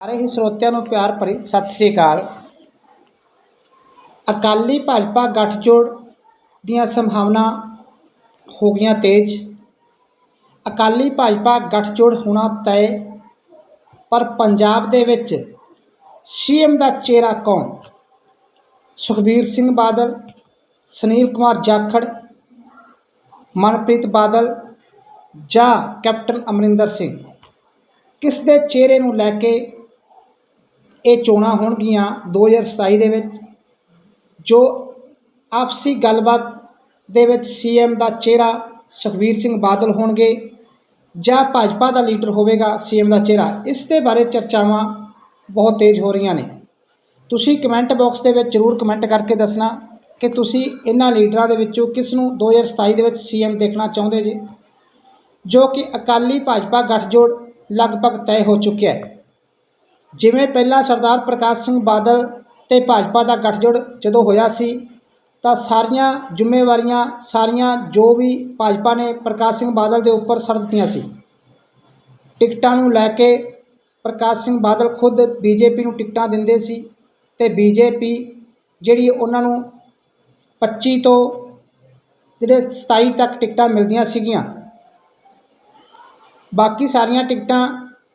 ਸਾਰੇ ਹੀ ਸਰੋਤਿਆਂ ਨੂੰ ਪਿਆਰ ਭਰੀ ਸਤਿ ਸ੍ਰੀ ਅਕਾਲ। ਅਕਾਲੀ ਭਾਜਪਾ ਗੱਠਜੋੜ ਦੀਆਂ ਸੰਭਾਵਨਾ ਹੋ ਗਈਆਂ ਤੇਜ਼। ਅਕਾਲੀ ਭਾਜਪਾ ਗੱਠਜੋੜ ਹੋਣਾ ਤੈਅ, ਪਰ ਪੰਜਾਬ ਦੇ ਵਿੱਚ ਸੀਐਮ ਦਾ ਚਿਹਰਾ ਕੌਣ? ਸੁਖਬੀਰ ਸਿੰਘ ਬਾਦਲ, ਸੁਨੀਲ ਕੁਮਾਰ ਜਾਖੜ, ਮਨਪ੍ਰੀਤ ਬਾਦਲ ਜਾਂ ਕੈਪਟਨ ਅਮਰਿੰਦਰ ਸਿੰਘ? ਕਿਸ ਦੇ ਚਿਹਰੇ ਨੂੰ ਲੈ ਕੇ ਇਹ ਚੋਣਾਂ ਹੋਣਗੀਆਂ 2027 ਦੇ ਵਿੱਚ, ਜੋ ਆਪਸੀ ਗੱਲਬਾਤ ਦੇ ਵਿੱਚ ਸੀਐਮ ਦਾ ਚਿਹਰਾ ਸੁਖਬੀਰ ਸਿੰਘ ਬਾਦਲ ਹੋਣਗੇ ਜਾਂ ਭਾਜਪਾ ਦਾ ਲੀਡਰ ਹੋਵੇਗਾ ਸੀਐਮ ਦਾ ਚਿਹਰਾ, ਇਸ ਦੇ ਬਾਰੇ ਚਰਚਾਵਾਂ ਬਹੁਤ ਤੇਜ਼ ਹੋ ਰਹੀਆਂ ਨੇ। ਤੁਸੀਂ ਕਮੈਂਟ ਬਾਕਸ ਦੇ ਵਿੱਚ ਜ਼ਰੂਰ ਕਮੈਂਟ ਕਰਕੇ ਦੱਸਣਾ ਕਿ ਤੁਸੀਂ ਇਹਨਾਂ ਲੀਡਰਾਂ ਦੇ ਵਿੱਚੋਂ ਕਿਸ ਨੂੰ 2027 ਦੇ ਵਿੱਚ ਸੀਐਮ ਦੇਖਣਾ ਚਾਹੁੰਦੇ ਜੀ? ਜੋ ਕਿ ਅਕਾਲੀ ਭਾਜਪਾ ਗੱਠਜੋੜ ਲਗਭਗ ਤੈਅ ਹੋ ਚੁੱਕਿਆ ਹੈ। ਜਿਵੇਂ ਪਹਿਲਾਂ ਸਰਦਾਰ ਪ੍ਰਕਾਸ਼ ਸਿੰਘ ਬਾਦਲ ਤੇ ਭਾਜਪਾ ਦਾ ਗੱਠਜੋੜ ਜਦੋਂ ਹੋਇਆ ਸੀ, ਤਾਂ ਸਾਰੀਆਂ ਜ਼ਿੰਮੇਵਾਰੀਆਂ, ਸਾਰੀਆਂ ਜੋ ਵੀ ਭਾਜਪਾ ਨੇ ਪ੍ਰਕਾਸ਼ ਸਿੰਘ ਬਾਦਲ ਦੇ ਉੱਪਰ ਸੜ ਦਿੱਤੀਆਂ ਸੀ। ਟਿਕਟਾਂ ਨੂੰ ਲੈ ਕੇ ਪ੍ਰਕਾਸ਼ ਸਿੰਘ ਬਾਦਲ ਖੁਦ ਬੀਜੇਪੀ ਨੂੰ ਟਿਕਟਾਂ ਦਿੰਦੇ ਸੀ ਤੇ ਬੀਜੇਪੀ ਜਿਹੜੀ ਉਹਨਾਂ ਨੂੰ 25 ਤੋਂ ਜਿਹੜੇ 27 ਤੱਕ ਟਿਕਟਾਂ ਮਿਲਦੀਆਂ ਸੀਗੀਆਂ। ਬਾਕੀ ਸਾਰੀਆਂ ਟਿਕਟਾਂ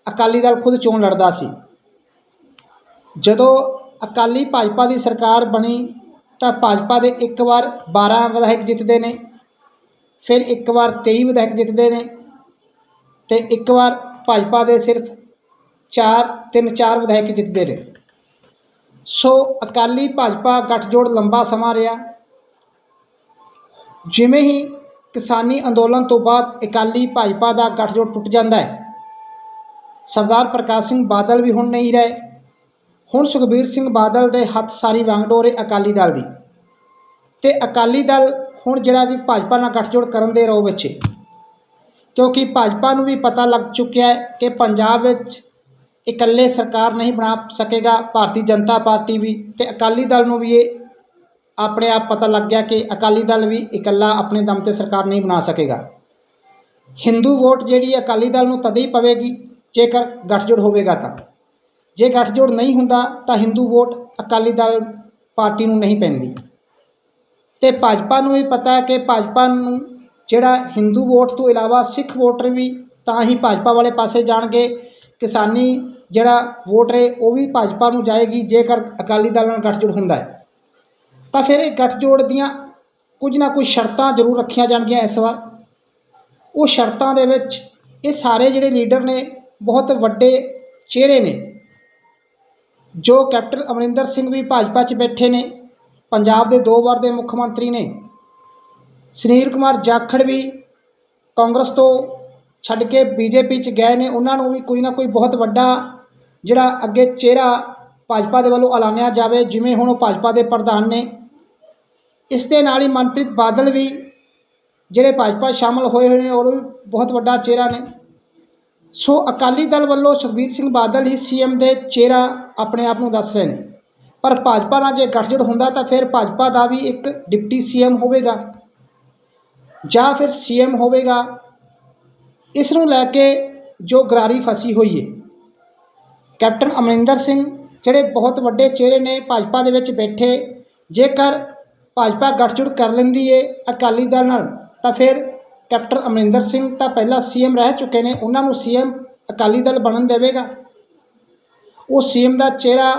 ਅਕਾਲੀ ਦਲ ਖੁਦ ਚੋਣ ਲੜਦਾ ਸੀ। ਜਦੋਂ ਅਕਾਲੀ ਭਾਜਪਾ ਦੀ ਸਰਕਾਰ ਬਣੀ ਤਾਂ ਭਾਜਪਾ ਦੇ ਇੱਕ ਵਾਰ 12 ਵਿਧਾਇਕ ਜਿੱਤਦੇ ਨੇ, ਫਿਰ ਇੱਕ ਵਾਰ 23 ਵਿਧਾਇਕ ਜਿੱਤਦੇ ਨੇ ਤੇ ਇੱਕ ਵਾਰ ਭਾਜਪਾ ਦੇ ਸਿਰਫ 4 ਤਿੰਨ, ਚਾਰ ਵਿਧਾਇਕ ਜਿੱਤਦੇ ਨੇ ਸੋ ਅਕਾਲੀ ਭਾਜਪਾ ਗੱਠਜੋੜ ਲੰਬਾ ਸਮਾਂ ਰਿਹਾ। ਜਿਵੇਂ ਹੀ ਕਿਸਾਨੀ ਅੰਦੋਲਨ ਤੋਂ ਬਾਅਦ ਅਕਾਲੀ ਭਾਜਪਾ ਦਾ ਗੱਠਜੋੜ ਟੁੱਟ ਜਾਂਦਾ ਹੈ, ਸਰਦਾਰ ਪ੍ਰਕਾਸ਼ ਸਿੰਘ ਬਾਦਲ ਵੀ ਹੁਣ ਨਹੀਂ ਰਹੇ। ਹੁਣ ਸੁਖਬੀਰ ਸਿੰਘ ਬਾਦਲ ਦੇ ਹੱਥ ਸਾਰੀ ਵਾਂਗਡੋਰ ਹੈ ਅਕਾਲੀ ਦਲ ਦੀ। ਤੇ ਅਕਾਲੀ ਦਲ ਹੁਣ ਜਿਹੜਾ ਵੀ ਭਾਜਪਾ ਨਾਲ ਗੱਠਜੋੜ ਕਰਨ ਦੇ ਰੋ ਵਿੱਚ ਕਿਉਂਕਿ ਭਾਜਪਾ ਨੂੰ ਵੀ ਪਤਾ ਲੱਗ ਚੁੱਕਿਆ ਹੈ ਕਿ ਪੰਜਾਬ ਵਿੱਚ ਇਕੱਲੇ ਸਰਕਾਰ ਨਹੀਂ ਬਣਾ ਸਕੇਗਾ, ਭਾਰਤੀ ਜਨਤਾ ਪਾਰਟੀ ਵੀ ਤੇ ਅਕਾਲੀ ਦਲ ਨੂੰ ਵੀ ਇਹ ਆਪਣੇ ਆਪ ਪਤਾ ਲੱਗ ਗਿਆ ਕਿ ਅਕਾਲੀ ਦਲ ਵੀ ਇਕੱਲਾ ਆਪਣੇ ਦਮ ਤੇ ਸਰਕਾਰ ਨਹੀਂ ਬਣਾ ਸਕੇਗਾ। ਹਿੰਦੂ ਵੋਟ ਜਿਹੜੀ ਅਕਾਲੀ ਦਲ ਨੂੰ ਤਦ ਹੀ ਪਵੇਗੀ ਜੇਕਰ ਗੱਠਜੋੜ ਹੋਵੇਗਾ ਤਾਂ। ਜੇ ਗੱਠਜੋੜ ਨਹੀਂ ਹੁੰਦਾ ਤਾਂ ਹਿੰਦੂ ਵੋਟ ਅਕਾਲੀ ਦਲ ਪਾਰਟੀ ਨੂੰ ਨਹੀਂ ਪੈਂਦੀ। ਤੇ ਭਾਜਪਾ ਨੂੰ ਵੀ ਪਤਾ ਹੈ ਕਿ ਭਾਜਪਾ ਨੂੰ ਜਿਹੜਾ ਹਿੰਦੂ ਵੋਟ ਤੋਂ ਇਲਾਵਾ ਸਿੱਖ ਵੋਟਰ ਵੀ ਤਾਂ ਹੀ ਭਾਜਪਾ ਵਾਲੇ ਪਾਸੇ ਜਾਣਗੇ। ਕਿਸਾਨੀ ਜਿਹੜਾ ਵੋਟ ਹੈ, ਉਹ ਵੀ ਭਾਜਪਾ ਨੂੰ ਜਾਏਗੀ ਜੇਕਰ ਅਕਾਲੀ ਦਲ ਨਾਲ ਗੱਠਜੋੜ ਹੁੰਦਾ ਹੈ। ਤਾਂ ਫਿਰ ਇਹ ਗੱਠਜੋੜ ਦੀਆਂ ਕੁਝ ਨਾ ਕੁਝ ਸ਼ਰਤਾਂ ਜ਼ਰੂਰ ਰੱਖੀਆਂ ਜਾਣਗੀਆਂ ਇਸ ਵਾਰ। ਉਹ ਸ਼ਰਤਾਂ ਦੇ ਵਿੱਚ ਇਹ ਸਾਰੇ ਜਿਹੜੇ ਲੀਡਰ ਨੇ, ਬਹੁਤ ਵੱਡੇ ਚਿਹਰੇ ਨੇ। ਜੋ ਕੈਪਟਨ ਅਮਰਿੰਦਰ ਸਿੰਘ ਵੀ ਭਾਜਪਾ 'ਚ ਬੈਠੇ ਨੇ, ਪੰਜਾਬ ਦੇ ਦੋ ਵਾਰ ਦੇ ਮੁੱਖ ਮੰਤਰੀ ਨੇ। ਸੁਨੀਲ ਕੁਮਾਰ ਜਾਖੜ ਵੀ ਕਾਂਗਰਸ ਤੋਂ ਛੱਡ ਕੇ ਬੀਜੇਪੀ 'ਚ ਗਏ ਨੇ, ਉਹਨਾਂ ਨੂੰ ਵੀ ਕੋਈ ਨਾ ਕੋਈ ਬਹੁਤ ਵੱਡਾ ਜਿਹੜਾ ਅੱਗੇ ਚਿਹਰਾ ਭਾਜਪਾ ਦੇ ਵੱਲੋਂ ਐਲਾਨਿਆ ਜਾਵੇ, ਜਿਵੇਂ ਹੁਣ ਉਹ ਭਾਜਪਾ ਦੇ ਪ੍ਰਧਾਨ ਨੇ। ਇਸ ਦੇ ਨਾਲ ਹੀ ਮਨਪ੍ਰੀਤ ਬਾਦਲ ਵੀ ਜਿਹੜੇ ਭਾਜਪਾ ਸ਼ਾਮਲ ਹੋਏ ਹੋਏ ਨੇ, ਉਹ ਵੀ ਬਹੁਤ ਵੱਡਾ ਚਿਹਰਾ ਨੇ। ਸੋ ਅਕਾਲੀ ਦਲ ਵੱਲੋਂ ਸੁਖਬੀਰ ਸਿੰਘ ਬਾਦਲ ਹੀ ਸੀਐਮ ਦੇ ਚਿਹਰਾ ਆਪਣੇ ਆਪ ਨੂੰ ਦੱਸ ਰਹੇ ਨੇ। ਪਰ ਭਾਜਪਾ ਨਾਲ ਜੇ ਗੱਠਜੋੜ ਹੁੰਦਾ ਤਾਂ ਫਿਰ ਭਾਜਪਾ ਦਾ ਵੀ ਇੱਕ ਡਿਪਟੀ ਸੀਐਮ ਹੋਵੇਗਾ। ਜਾਂ ਫਿਰ ਸੀਐਮ ਹੋਵੇਗਾ। ਇਸ ਨੂੰ ਲੈ ਕੇ ਜੋ ਗਰਾਰੀ ਫਸੀ ਹੋਈ ਹੈ ਕੈਪਟਨ ਅਮਰਿੰਦਰ ਸਿੰਘ, ਜਿਹੜੇ ਬਹੁਤ ਵੱਡੇ ਚਿਹਰੇ ਨੇ ਭਾਜਪਾ ਦੇ ਵਿੱਚ ਬੈਠੇ, ਜੇਕਰ ਭਾਜਪਾ ਗੱਠਜੋੜ ਕਰ ਲੈਂਦੀ ਏ ਅਕਾਲੀ ਦਲ ਨਾਲ, ਤਾਂ ਫਿਰ ਕੈਪਟਨ ਅਮਰਿੰਦਰ ਸਿੰਘ ਤਾਂ ਪਹਿਲਾਂ ਸੀਐਮ ਰਹਿ ਚੁੱਕੇ ਨੇ, ਉਹਨਾਂ ਨੂੰ ਸੀਐਮ ਅਕਾਲੀ ਦਲ ਬਣਨ ਦੇਵੇਗਾ। ਉਹ ਸੀਐਮ ਦਾ ਚਿਹਰਾ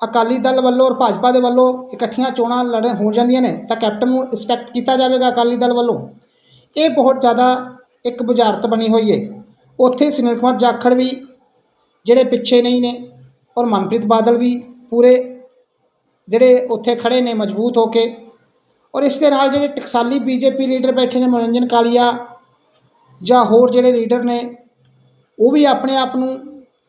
ਅਕਾਲੀ ਦਲ ਵੱਲੋਂ ਔਰ ਭਾਜਪਾ ਦੇ ਵੱਲੋਂ ਇਕੱਠੀਆਂ ਚੋਣਾਂ ਲੜ ਹੋ ਜਾਂਦੀਆਂ ਨੇ, ਤਾਂ ਕੈਪਟਨ ਨੂੰ ਰਿਸਪੈਕਟ ਕੀਤਾ ਜਾਵੇਗਾ ਅਕਾਲੀ ਦਲ ਵੱਲੋਂ? ਇਹ ਬਹੁਤ ਜ਼ਿਆਦਾ ਇੱਕ ਬੁਝਾਰਤ ਬਣੀ ਹੋਈ ਹੈ ਉੱਥੇ ਸੁਨੀਲ ਕੁਮਾਰ ਜਾਖੜ ਵੀ, ਜਿਹੜੇ ਪਿੱਛੇ ਨਹੀਂ ਨੇ, ਔਰ ਮਨਪ੍ਰੀਤ ਬਾਦਲ ਵੀ ਪੂਰੇ ਜਿਹੜੇ ਉੱਥੇ ਖੜੇ ਨੇ, ਮਜ਼ਬੂਤ ਹੋ ਕੇ। ਔਰ ਇਸ ਦੇ ਨਾਲ ਜਿਹੜੇ ਟਕਸਾਲੀ ਬੀਜੇਪੀ ਲੀਡਰ ਬੈਠੇ ਨੇ, ਮਨੋਰੰਜਨ ਕਾਲੀਆ ਜਾਂ ਹੋਰ ਜਿਹੜੇ ਲੀਡਰ ਨੇ, ਉਹ ਵੀ ਆਪਣੇ ਆਪ ਨੂੰ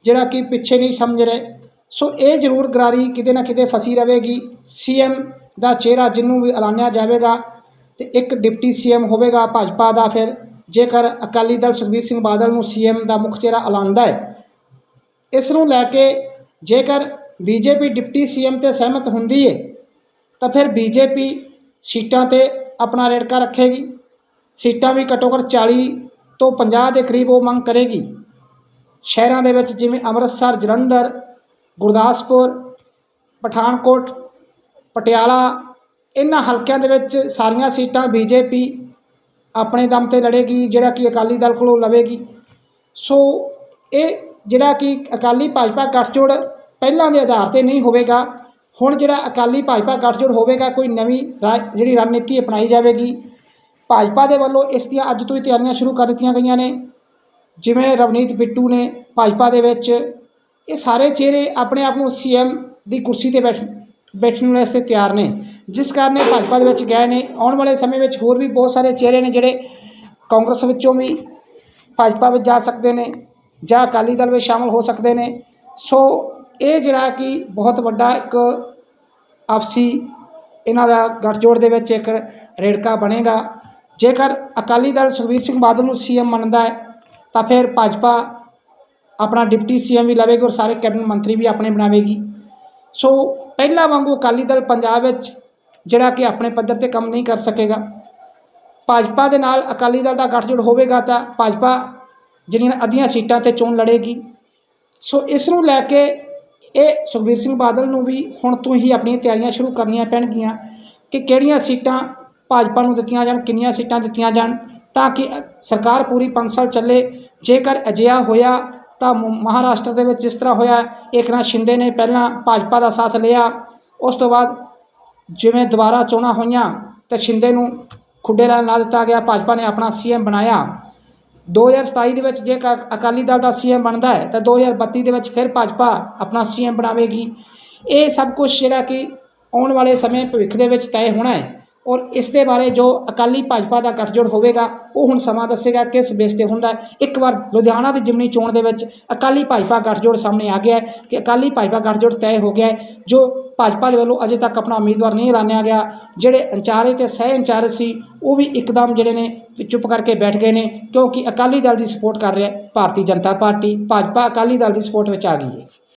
ਜਿਹੜਾ ਕਿ ਪਿੱਛੇ ਨਹੀਂ ਸਮਝ ਰਹੇ। ਸੋ ਇਹ ਜ਼ਰੂਰ ਗਰਾਰੀ ਕਿਤੇ ਨਾ ਕਿਤੇ ਫਸੀ ਰਹੇਗੀ ਸੀਐਮ ਦਾ ਚਿਹਰਾ ਜਿਹਨੂੰ ਵੀ ਐਲਾਨਿਆ ਜਾਵੇਗਾ ਤੇ ਇੱਕ ਡਿਪਟੀ ਸੀਐਮ ਹੋਵੇਗਾ ਭਾਜਪਾ ਦਾ ਫਿਰ। ਜੇਕਰ ਅਕਾਲੀ ਦਲ ਸੁਖਬੀਰ ਸਿੰਘ ਬਾਦਲ ਨੂੰ ਸੀਐਮ ਦਾ ਮੁੱਖ ਚਿਹਰਾ ਐਲਾਨਦਾ ਹੈ, ਇਸ ਨੂੰ ਲੈ ਕੇ ਜੇਕਰ ਬੀਜੇਪੀ ਡਿਪਟੀ ਸੀਐਮ ਤੇ ਸਹਿਮਤ ਹੁੰਦੀ ਹੈ ਤਾਂ ਫਿਰ ਬੀਜੇਪੀ ਸੀਟਾਂ ਤੇ ਆਪਣਾ ਰੇੜਕਾ ਰੱਖੇਗੀ। ਸੀਟਾਂ ਵੀ ਘੱਟੋ ਘੱਟ 40 ਤੋਂ 50 ਦੇ ਕਰੀਬ ਉਹ ਮੰਗ ਕਰੇਗੀ। ਸ਼ਹਿਰਾਂ ਦੇ ਵਿੱਚ ਜਿਵੇਂ ਅੰਮ੍ਰਿਤਸਰ, ਜਲੰਧਰ, ਗੁਰਦਾਸਪੁਰ, ਪਠਾਨਕੋਟ, ਪਟਿਆਲਾ, ਇਹਨਾਂ ਹਲਕਿਆਂ ਦੇ ਵਿੱਚ ਸਾਰੀਆਂ ਸੀਟਾਂ ਬੀਜੇਪੀ ਆਪਣੇ ਦਮ ਤੇ ਲੜੇਗੀ, ਜਿਹੜਾ ਕਿ ਅਕਾਲੀ ਦਲ ਕੋਲੋਂ ਲਵੇਗੀ। ਸੋ ਇਹ ਜਿਹੜਾ ਕਿ ਅਕਾਲੀ ਭਾਜਪਾ ਗੱਠਜੋੜ ਪਹਿਲਾਂ ਦੇ ਆਧਾਰ ਤੇ ਨਹੀਂ ਹੋਵੇਗਾ, ਹੁਣ ਜਿਹੜਾ ਅਕਾਲੀ ਭਾਜਪਾ ਗੱਠਜੋੜ ਹੋਵੇਗਾ, ਕੋਈ ਨਵੀਂ ਰਾ- ਜਿਹੜੀ ਰਣਨੀਤੀ ਅਪਣਾਈ ਜਾਵੇਗੀ। ਭਾਜਪਾ ਦੇ ਵੱਲੋਂ ਇਸ ਦੀਆਂ ਅੱਜ ਤੋਂ ਹੀ ਤਿਆਰੀਆਂ ਸ਼ੁਰੂ ਕਰ ਦਿੱਤੀਆਂ ਗਈਆਂ ਨੇ। ਜਿਵੇਂ ਰਵਨੀਤ ਬਿੱਟੂ ਨੇ ਭਾਜਪਾ ਦੇ ਵਿੱਚ, ਇਹ ਸਾਰੇ ਚਿਹਰੇ ਆਪਣੇ ਆਪ ਨੂੰ ਸੀਐਮ ਦੀ ਕੁਰਸੀ ਤੇ ਬੈਠ, ਬੈਠਣ ਵਾਸਤੇ ਤਿਆਰ ਨੇ। ਜਿਸ ਕਾਰਨ ਇਹ ਭਾਜਪਾ ਦੇ ਵਿੱਚ ਗਏ ਨੇ। ਆਉਣ ਵਾਲੇ ਸਮੇਂ ਵਿੱਚ ਹੋਰ ਵੀ ਬਹੁਤ ਸਾਰੇ ਚਿਹਰੇ ਨੇ ਜਿਹੜੇ ਕਾਂਗਰਸ ਵਿੱਚੋਂ ਵੀ ਭਾਜਪਾ ਵਿੱਚ ਜਾ ਸਕਦੇ ਨੇ ਜਾਂ ਅਕਾਲੀ ਦਲ ਵਿੱਚ ਸ਼ਾਮਲ ਹੋ ਸਕਦੇ ਨੇ। ਸੋ ਇਹ ਜਿਹੜਾ ਕਿ ਬਹੁਤ ਵੱਡਾ ਇੱਕ ਆਪਸੀ ਇਹਨਾਂ ਦਾ ਗੱਠਜੋੜ ਦੇ ਵਿੱਚ ਇੱਕ ਰੇੜਕਾ ਬਣੇਗਾ। ਜੇਕਰ ਅਕਾਲੀ ਦਲ ਸੁਖਬੀਰ ਸਿੰਘ ਬਾਦਲ ਨੂੰ ਸੀਐਮ ਮੰਨਦਾ ਹੈ ਤਾਂ ਫਿਰ ਭਾਜਪਾ ਆਪਣਾ ਡਿਪਟੀ ਸੀਐਮ ਵੀ ਲਵੇਗੀ ਔਰ ਸਾਰੇ ਕੈਬਨਿਟ ਮੰਤਰੀ ਵੀ ਆਪਣੇ ਬਣਾਵੇਗੀ। ਸੋ ਪਹਿਲਾਂ ਵਾਂਗੂ ਅਕਾਲੀ ਦਲ ਪੰਜਾਬ ਵਿੱਚ ਜਿਹੜਾ ਕਿ ਆਪਣੇ ਪੱਧਰ ਤੇ ਕੰਮ ਨਹੀਂ ਕਰ ਸਕੇਗਾ। ਭਾਜਪਾ ਦੇ ਨਾਲ ਅਕਾਲੀ ਦਲ ਦਾ ਗੱਠਜੋੜ ਹੋਵੇਗਾ ਤਾਂ ਭਾਜਪਾ ਜਿਹੜੀਆਂ ਅੱਧੀਆਂ ਸੀਟਾਂ ਤੇ ਚੋਣ ਲੜੇਗੀ। ਸੋ ਇਸ ਨੂੰ ਲੈ ਕੇ ਇਹ ਸੁਖਬੀਰ ਸਿੰਘ ਬਾਦਲ ਨੂੰ ਵੀ ਹੁਣ ਤੋਂ ਹੀ ਆਪਣੀਆਂ ਤਿਆਰੀਆਂ ਸ਼ੁਰੂ ਕਰਨੀਆਂ ਪੈਣਗੀਆਂ ਕਿ ਕਿਹੜੀਆਂ ਸੀਟਾਂ ਭਾਜਪਾ ਨੂੰ ਦਿੱਤੀਆਂ ਜਾਣ, ਕਿੰਨੀਆਂ ਸੀਟਾਂ ਦਿੱਤੀਆਂ ਜਾਣ ਤਾਂ ਕਿ ਸਰਕਾਰ ਪੂਰੀ 5 ਸਾਲ ਚੱਲੇ ਜੇਕਰ ਅਜਿਹਾ ਹੋਇਆ ਤਾਂ ਮ- ਮਹਾਰਾਸ਼ਟਰ ਦੇ ਵਿੱਚ ਜਿਸ ਤਰ੍ਹਾਂ ਹੋਇਆ ਏਕਨਾਥ ਸ਼ਿੰਦੇ ਨੇ ਪਹਿਲਾਂ ਭਾਜਪਾ ਦਾ ਸਾਥ ਲਿਆ, ਉਸ ਤੋਂ ਬਾਅਦ ਜਿਵੇਂ ਦੁਬਾਰਾ ਚੋਣਾਂ ਹੋਈਆਂ ਤਾਂ ਸ਼ਿੰਦੇ ਨੂੰ ਖੁੱਡੇ ਨਾਲ ਲਾ ਦਿੱਤਾ ਗਿਆ, ਭਾਜਪਾ ਨੇ ਆਪਣਾ ਸੀਐਮ ਬਣਾਇਆ। 2027 ਦੇ ਵਿੱਚ ਜੇ ਕ- ਅਕਾਲੀ ਦਲ ਦਾ ਸੀਐਮ ਬਣਦਾ ਹੈ, ਤਾਂ 2032 ਦੇ ਵਿੱਚ ਫਿਰ ਭਾਜਪਾ ਆਪਣਾ ਸੀਐਮ ਬਣਾਵੇਗੀ। ਇਹ ਸਭ ਕੁਝ ਜਿਹੜਾ ਕਿ ਆਉਣ ਵਾਲੇ ਸਮੇਂ ਭਵਿੱਖ ਦੇ ਵਿੱਚ ਤੈਅ ਹੋਣਾ ਹੈ। ਔਰ ਇਸ ਦੇ ਬਾਰੇ ਜੋ ਅਕਾਲੀ ਭਾਜਪਾ ਦਾ ਗੱਠਜੋੜ ਹੋਵੇਗਾ, ਉਹ ਹੁਣ ਸਮਾਂ ਦੱਸੇਗਾ ਕਿਸ ਬੇਸ ਤੇ ਹੁੰਦਾ ਇੱਕ ਵਾਰ ਲੁਧਿਆਣਾ ਦੀ ਜਿਮਨੀ ਚੋਣ ਦੇ ਵਿੱਚ ਅਕਾਲੀ ਭਾਜਪਾ ਗੱਠਜੋੜ ਸਾਹਮਣੇ ਆ ਗਿਆ ਹੈ ਕਿ ਅਕਾਲੀ ਭਾਜਪਾ ਗੱਠਜੋੜ ਤੈਅ ਹੋ ਗਿਆ ਹੈ, ਜੋ ਭਾਜਪਾ ਦੇ ਵੱਲੋਂ ਅਜੇ ਤੱਕ ਆਪਣਾ ਉਮੀਦਵਾਰ ਨਹੀਂ ਐਲਾਨਿਆ ਗਿਆ। ਜਿਹੜੇ ਅੰਚਾਰੇ ਤੇ ਸਹਿ ਅੰਚਾਰੇ ਸੀ, ਉਹ ਵੀ ਇੱਕਦਮ ਜਿਹੜੇ ਨੇ ਚੁੱਪ ਕਰਕੇ ਬੈਠ ਗਏ ਨੇ, ਕਿਉਂਕਿ ਅਕਾਲੀ ਦਲ ਦੀ ਸਪੋਰਟ ਕਰ ਰਿਹਾ ਭਾਰਤੀ ਜਨਤਾ ਪਾਰਟੀ। ਭਾਜਪਾ ਅਕਾਲੀ ਦਲ ਦੀ ਸਪੋਰਟ ਵਿੱਚ ਆ ਗਈ ਹੈ।